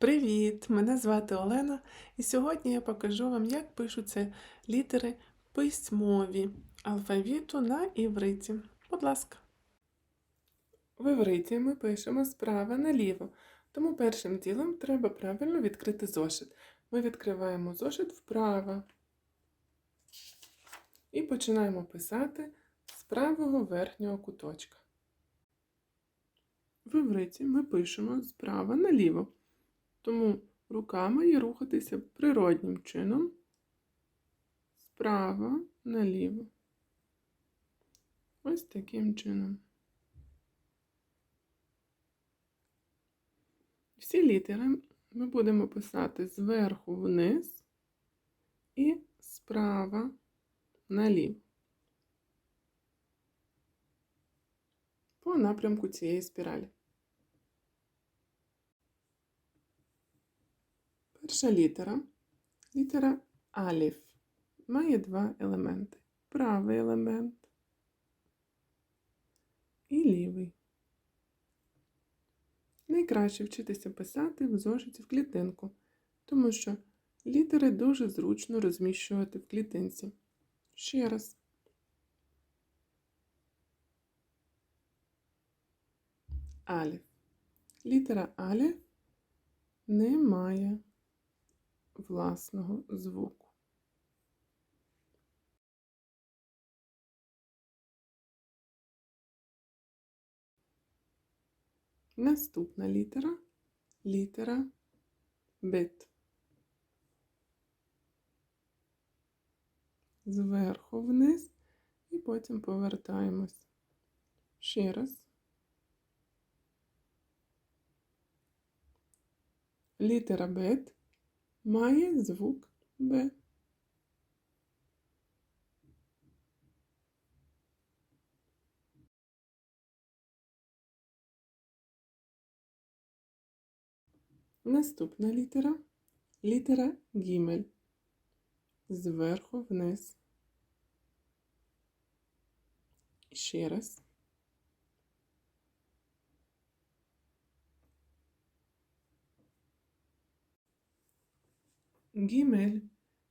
Привіт! Мене звати Олена, і сьогодні я покажу вам, як пишуться літери письмові алфавіту на івриті. Будь ласка. В івриті ми пишемо справа наліво, тому першим ділом треба правильно відкрити зошит. Ми відкриваємо зошит вправо і починаємо писати з правого верхнього куточка. В івриті ми пишемо справа наліво. Тому рука має рухатися природнім чином справа наліво. Ось таким чином. Всі літери ми будемо писати зверху вниз і справа наліво. По напрямку цієї спіралі. Перша літера, літера Аліф, має два елементи. Правий елемент і лівий. Найкраще вчитися писати в зошиті в клітинку, тому що літери дуже зручно розміщувати в клітинці. Ще раз. Аліф. Літера Аліф не має власного звуку. Наступна літера літера бит. Зверху вниз і потім повертаємось. Ще раз. Літера бет має звук Б. Наступна літера літера Гімель. Зверху вниз. Ще раз. Гімель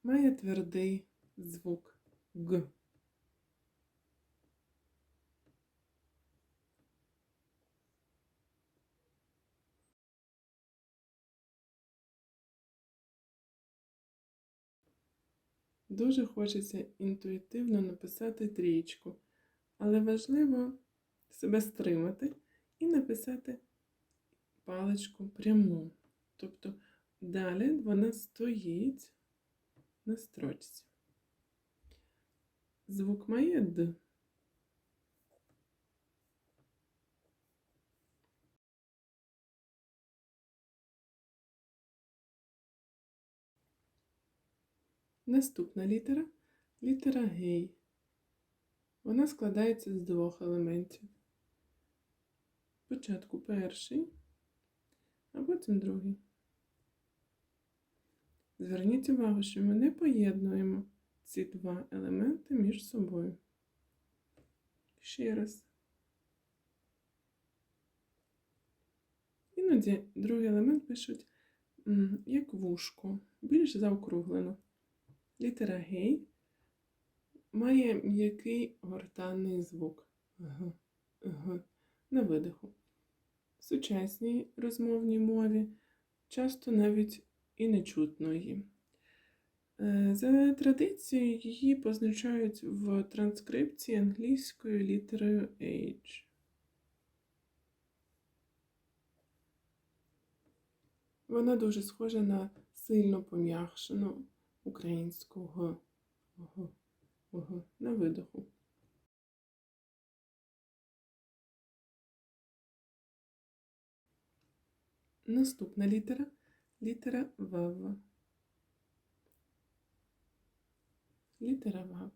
має твердий звук Г. Дуже хочеться інтуїтивно написати трієчку, але важливо себе стримати і написати паличку пряму. Тобто Далі вона стоїть на строчці. Звук має Д. Наступна літера літера гей. Вона складається з двох елементів. Спочатку перший, а потім другий. Зверніть увагу, що ми не поєднуємо ці два елементи між собою. Ще раз. Іноді другий елемент пишуть як вушко, більш заокруглено. Літера гей має м'який гортанний звук на видиху. В сучасній розмовній мові часто навіть і не чутно її. Е, за традицією, її позначають в транскрипції англійською літерою H. Вона дуже схожа на сильно пом'якшену українську Г. Г. Г. на видоху. Наступна літера літера В. Літера В.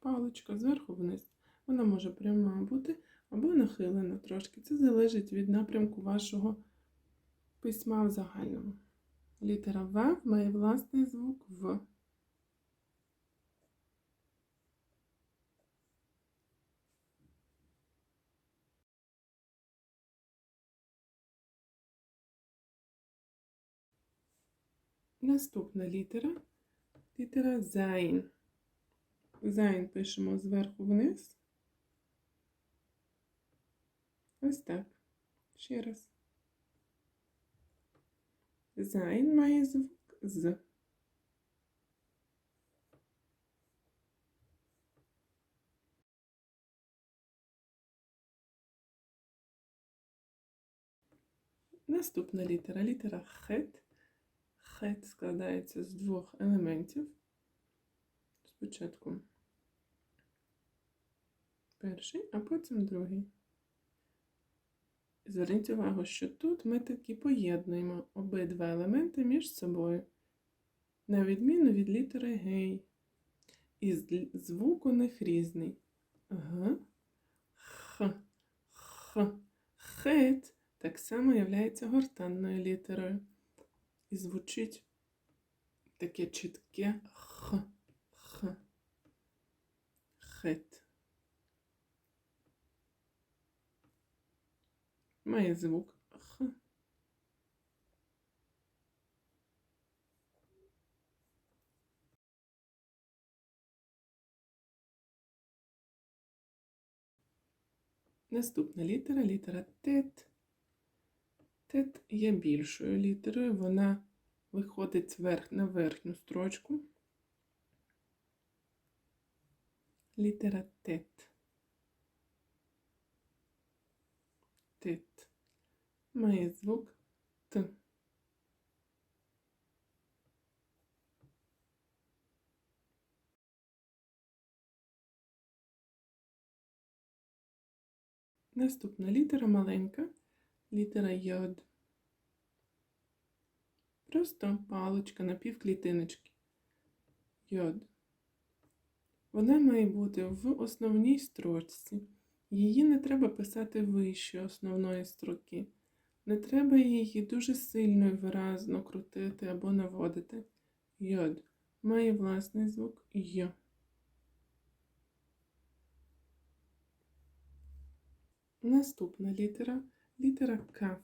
Паличка зверху вниз. Вона може пряма бути або нахилена трошки. Це залежить від напрямку вашого письма в загальному. Літера В має власний звук В. Наступна літера. Літера Зайн. Зайн пишемо зверху вниз. Ось так. Ще раз. Зайн має звук з. Наступна літера. Літера хет. Хет складається з двох елементів. Спочатку перший, а потім другий. Зверніть увагу, що тут ми таки поєднуємо обидва елементи між собою, на відміну від літери гей. І звук у них різний. Г, Х, Х, Хет так само являється гортанною літерою. І звучить таке чітке Х, Х, Хет. Має звук Х. Наступна літера літера тет. Тет є більшою літерою, вона виходить вверх на верхню строчку. Літера тет. Тет. Має звук Т. Наступна літера маленька, літера йод. Просто паличка на півклітиночки. Йод. Вона має бути в основній строчці. Її не треба писати вище основної строки. Не треба її дуже сильно і виразно крутити або наводити. Йод має власний звук Й. Наступна літера літера Каф.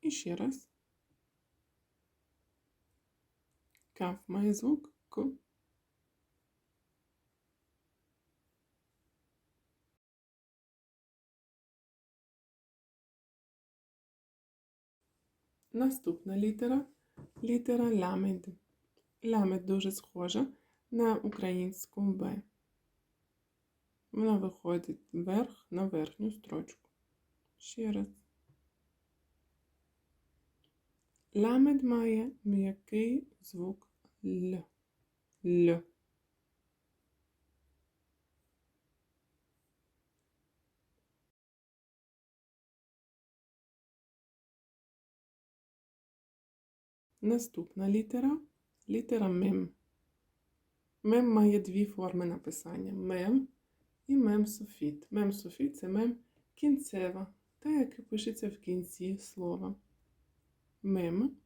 І ще раз. Каф має звук К. Наступна літера літера лямед. Лямед дуже схожа на українську Б. Вона виходить вверх на верхню строчку. Ще раз. Ламед має м'який звук Л. Л. Наступна літера літера мем. Мем має дві форми написання: мем і мем-софіт. Мем-софіт це мем кінцева, та яка пишеться в кінці слова. Мем.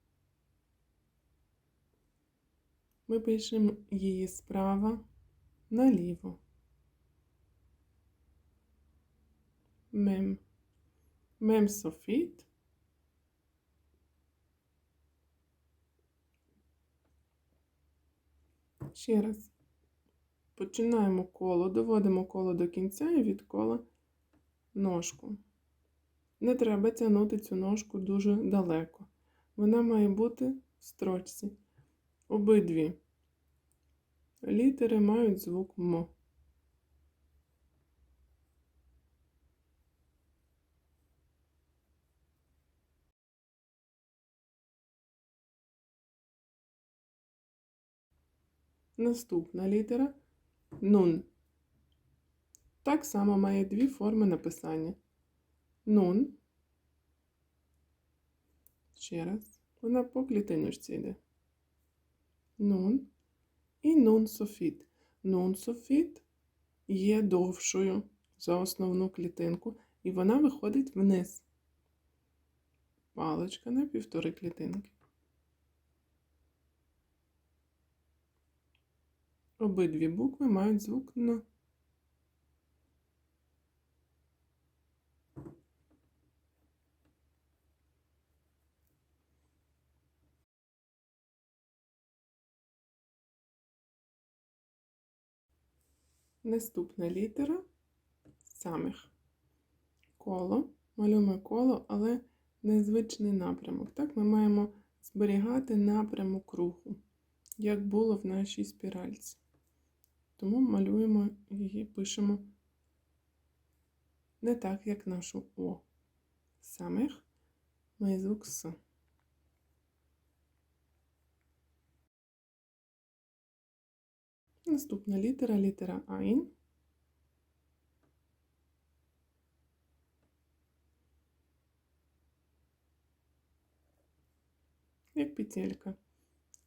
Ми пишемо її справа наліво. Мем. Мем-софіт Ще раз. Починаємо коло, доводимо коло до кінця і від кола ножку. Не треба тягнути цю ножку дуже далеко. Вона має бути в строчці. Обидві літери мають звук М. Наступна літера нун. Так само має дві форми написання. Нун. Ще раз. Вона по клітиночці йде. Нун. І нун софіт. Нун софіт є довшою за основну клітинку, і вона виходить вниз. Паличка на півтори клітинки. Обидві букви мають звук на. Наступна літера самих коло. Малюємо коло, але незвичний напрямок. Так, ми маємо зберігати напрямок руху, як було в нашій спіральці. Тому малюємо її, пишемо не так, як нашу О. Самих має звук С. Наступна літера літера Айн. Як петелька.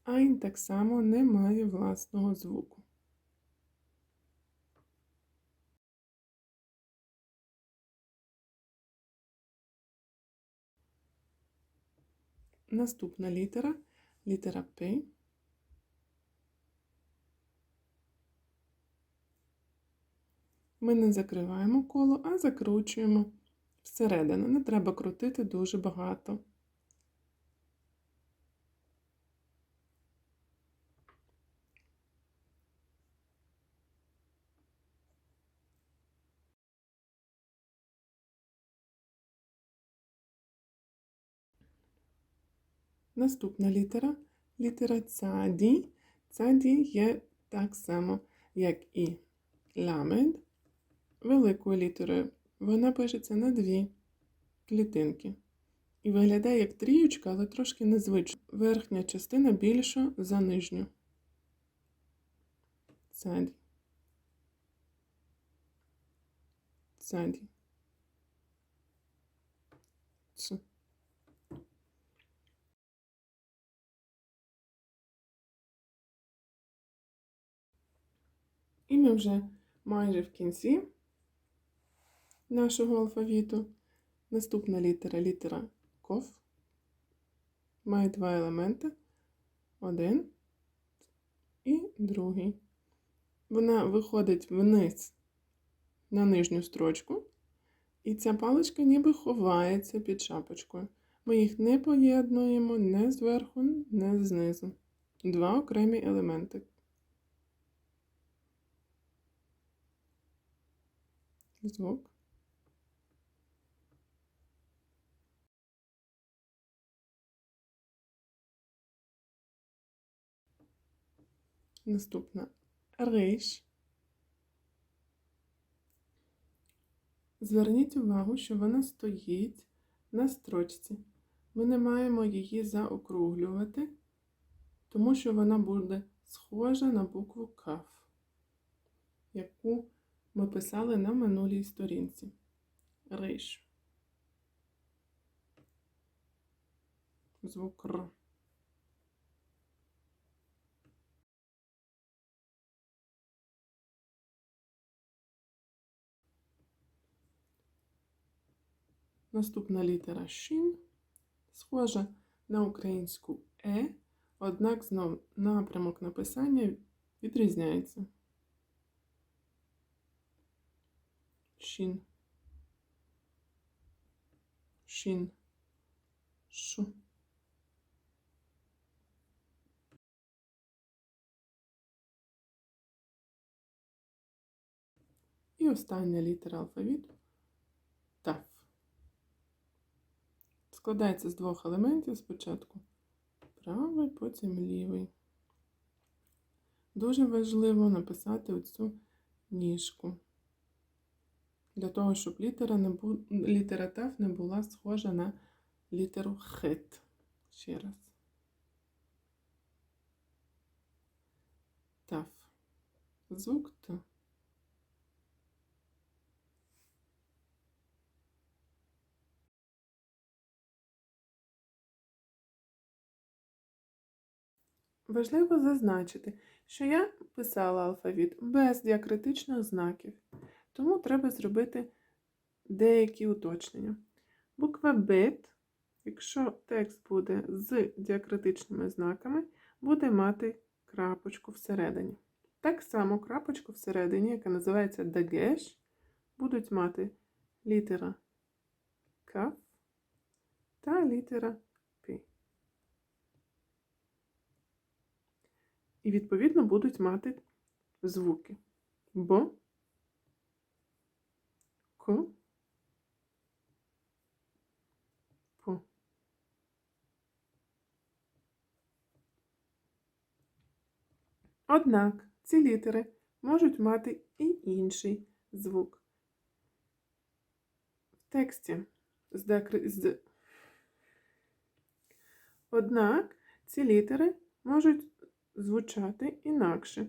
Айн так само не має власного звуку. Наступна літера літера П. Ми не закриваємо коло, а закручуємо всередину. Не треба крутити дуже багато. Наступна літера літера цаді. Цаді є так само, як і ламед, великою літерою. Вона пишеться на дві клітинки. І виглядає як тріючка, але трошки незвично. Верхня частина більша за нижню. Цаді. Цаді. І ми вже майже в кінці нашого алфавіту. Наступна літера літера ков. Має два елементи. Один і другий. Вона виходить вниз на нижню строчку, і ця паличка ніби ховається під шапочкою. Ми їх не поєднуємо не зверху, не знизу. Два окремі елементи. Звук. Наступна рейш. Зверніть увагу, що вона стоїть на строчці. Ми не маємо її заокруглювати, тому що вона буде схожа на букву КАФ, яку ми писали на минулій сторінці. Риш. Звук Р. Наступна літера Шін, схожа на українську Е, однак знов напрямок написання відрізняється. Шін. Шін. Шу. І остання літера алфавіту ТАФ. Складається з двох елементів спочатку правий, потім лівий. Дуже важливо написати оцю ніжку для того, щоб літера не бу... літера ТАФ не була схожа на літеру хет. Ще раз. ТАФ. Звук Т. Важливо зазначити, що я писала алфавіт без діакритичних знаків. Тому треба зробити деякі уточнення. Буква бет, якщо текст буде з діакритичними знаками, буде мати крапочку всередині. Так само крапочку всередині, яка називається дагеш, будуть мати літера К та літера П. І, відповідно, будуть мати звуки бо Х, П. Однак ці літери можуть мати і інший звук. В тексті з... Однак ці літери можуть звучати інакше.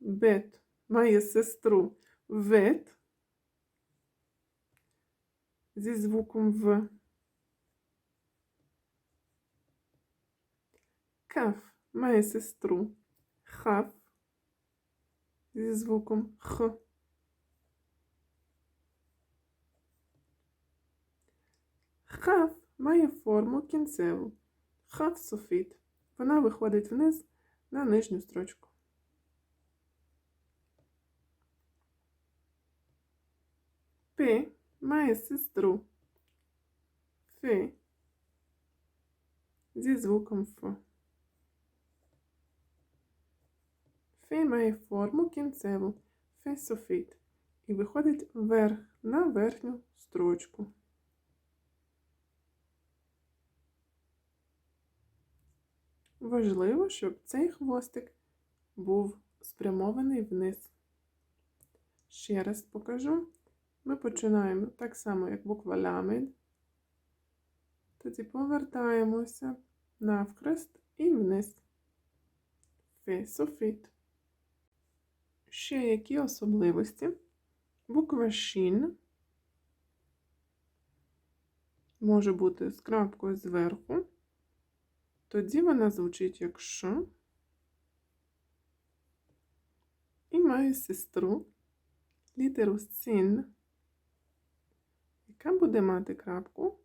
Бет має сестру вет зі звуком В. Каф має сестру хав зі звуком Х. Хав має форму кінцеву. Хав софіт. Вона виходить вниз на нижню строчку. П має сестру Ф зі звуком Ф. Фе має форму кінцеву фесофіт і виходить вверх на верхню строчку. Важливо, щоб цей хвостик був спрямований вниз. Ще раз покажу. Ми починаємо так само, як буква лямид. Тоді повертаємося навхрест і вниз. Фесофіт. Ще які особливості? Буква Шін може бути з крапкою зверху. Тоді вона звучить як Ш і має сестру літеру Син, яка буде мати крапку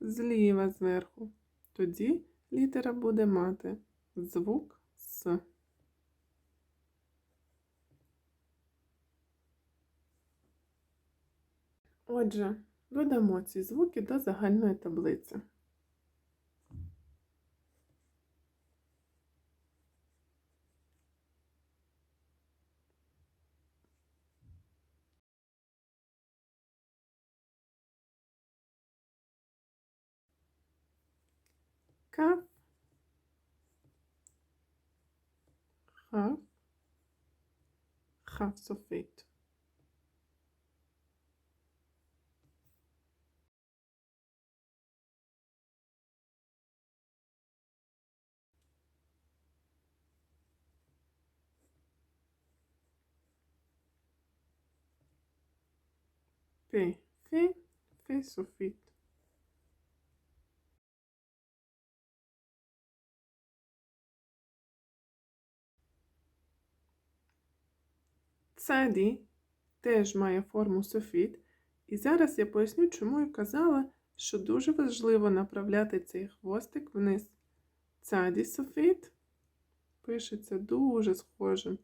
зліва зверху. Тоді літера буде мати звук С. Отже, додамо ці звуки до загальної таблиці. ככה. כף, סופית. פי, פי, פי סופית. Цаді теж має форму софіт, і зараз я поясню, чому я казала, що дуже важливо направляти цей хвостик вниз. Цаді софіт пишеться дуже схожим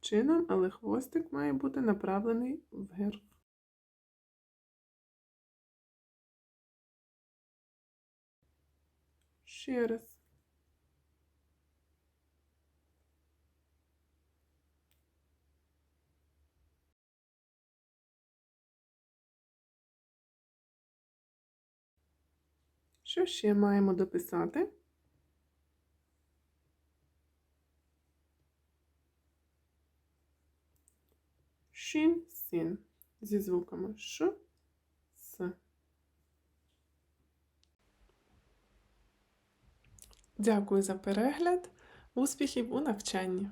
чином, але хвостик має бути направлений вверх. Ще раз. Що ще маємо дописати? Шін, син зі звуками Ш, С. Дякую за перегляд. Успіхів у навчанні!